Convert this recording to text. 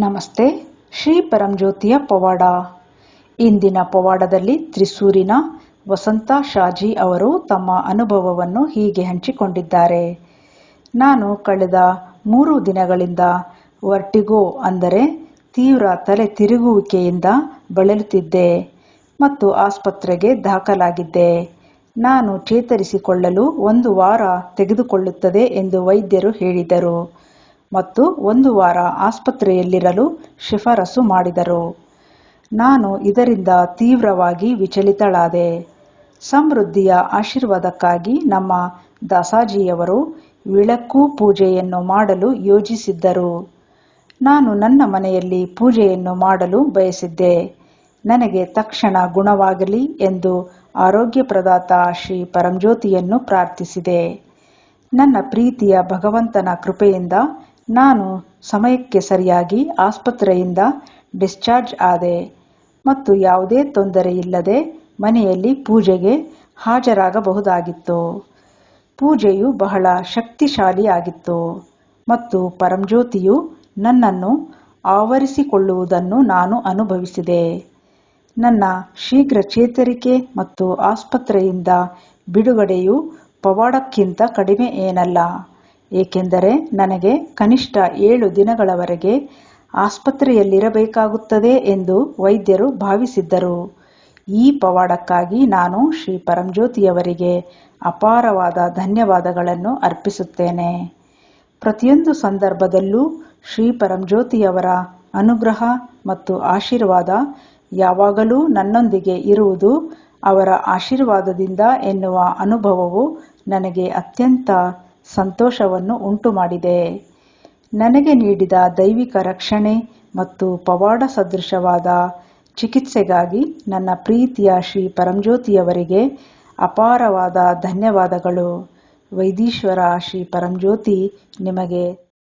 ನಮಸ್ತೆ, ಶ್ರೀ ಪರಂಜ್ಯೋತಿಯ ಪವಾಡ. ಇಂದಿನ ಪವಾಡದಲ್ಲಿ ತ್ರಿಸೂರಿನ ವಸಂತ ಶಾಜಿ ಅವರು ತಮ್ಮ ಅನುಭವವನ್ನು ಹೀಗೆ ಹಂಚಿಕೊಂಡಿದ್ದಾರೆ. ನಾನು ಕಳೆದ ಮೂರು ದಿನಗಳಿಂದ ವರ್ಟಿಗೋ ಅಂದರೆ ತೀವ್ರ ತಲೆ ತಿರುಗುವಿಕೆಯಿಂದ ಬಳಲುತ್ತಿದ್ದೆ ಮತ್ತು ಆಸ್ಪತ್ರೆಗೆ ದಾಖಲಾಗಿದ್ದೆ. ನಾನು ಚೇತರಿಸಿಕೊಳ್ಳಲು ಒಂದು ವಾರ ತೆಗೆದುಕೊಳ್ಳುತ್ತದೆ ಎಂದು ವೈದ್ಯರು ಹೇಳಿದರು. ಮತ್ತು ಒಂದು ವಾರ ಆಸ್ಪತ್ರೆಯಲ್ಲಿರಲು ಶಿಫಾರಸು ಮಾಡಿದರು. ನಾನು ಇದರಿಂದ ತೀವ್ರವಾಗಿ ವಿಚಲಿತಳಾದೆ. ಸಮೃದ್ಧಿಯ ಆಶೀರ್ವಾದಕ್ಕಾಗಿ ನಮ್ಮ ದಾಸಾಜಿಯವರು ವಿಳಕ್ಕೂ ಪೂಜೆಯನ್ನು ಮಾಡಲು ಯೋಜಿಸಿದ್ದರು. ನಾನು ನನ್ನ ಮನೆಯಲ್ಲಿ ಪೂಜೆಯನ್ನು ಮಾಡಲು ಬಯಸಿದ್ದೆ. ನನಗೆ ತಕ್ಷಣ ಗುಣವಾಗಲಿ ಎಂದು ಆರೋಗ್ಯ ಪ್ರದಾತ ಶ್ರೀ ಪರಂಜ್ಯೋತಿಯನ್ನು ಪ್ರಾರ್ಥಿಸಿದೆ. ನನ್ನ ಪ್ರೀತಿಯ ಭಗವಂತನ ಕೃಪೆಯಿಂದ ನಾನು ಸಮಯಕ್ಕೆ ಸರಿಯಾಗಿ ಆಸ್ಪತ್ರೆಯಿಂದ ಡಿಸ್ಚಾರ್ಜ್ ಆದೆ ಮತ್ತು ಯಾವುದೇ ತೊಂದರೆ ಇಲ್ಲದೆ ಮನೆಯಲ್ಲಿ ಪೂಜೆಗೆ ಹಾಜರಾಗಬಹುದಾಗಿತ್ತು. ಪೂಜೆಯು ಬಹಳ ಶಕ್ತಿಶಾಲಿಯಾಗಿತ್ತು ಮತ್ತು ಪರಂಜ್ಯೋತಿಯು ನನ್ನನ್ನು ಆವರಿಸಿಕೊಳ್ಳುವುದನ್ನು ನಾನು ಅನುಭವಿಸಿದೆ. ನನ್ನ ಶೀಘ್ರ ಚೇತರಿಕೆ ಮತ್ತು ಆಸ್ಪತ್ರೆಯಿಂದ ಬಿಡುಗಡೆಯು ಪವಾಡಕ್ಕಿಂತ ಕಡಿಮೆ ಏನಲ್ಲ. ಏಕೆಂದರೆ ನನಗೆ ಕನಿಷ್ಠ ಏಳು ದಿನಗಳವರೆಗೆ ಆಸ್ಪತ್ರೆಯಲ್ಲಿರಬೇಕಾಗುತ್ತದೆ ಎಂದು ವೈದ್ಯರು ಭಾವಿಸಿದ್ದರು. ಈ ಪವಾಡಕ್ಕಾಗಿ ನಾನು ಶ್ರೀ ಪರಂಜ್ಯೋತಿಯವರಿಗೆ ಅಪಾರವಾದ ಧನ್ಯವಾದಗಳನ್ನು ಅರ್ಪಿಸುತ್ತೇನೆ. ಪ್ರತಿಯೊಂದು ಸಂದರ್ಭದಲ್ಲೂ ಶ್ರೀ ಪರಂಜ್ಯೋತಿಯವರ ಅನುಗ್ರಹ ಮತ್ತು ಆಶೀರ್ವಾದ ಯಾವಾಗಲೂ ನನ್ನೊಂದಿಗೆ ಇರುವುದು ಅವರ ಆಶೀರ್ವಾದದಿಂದ ಎನ್ನುವ ಅನುಭವವು ನನಗೆ ಅತ್ಯಂತ ಸಂತೋಷವನ್ನು ಉಂಟುಮಾಡಿದೆ. ನನಗೆ ನೀಡಿದ ದೈವಿಕ ರಕ್ಷಣೆ ಮತ್ತು ಪವಾಡ ಸದೃಶವಾದ ಚಿಕಿತ್ಸೆಗಾಗಿ ನನ್ನ ಪ್ರೀತಿಯ ಶ್ರೀ ಪರಂಜ್ಯೋತಿಯವರಿಗೆ ಅಪಾರವಾದ ಧನ್ಯವಾದಗಳು. ವೈದೀಶ್ವರ ಶ್ರೀ ಪರಂಜ್ಯೋತಿ, ನಿಮಗೆ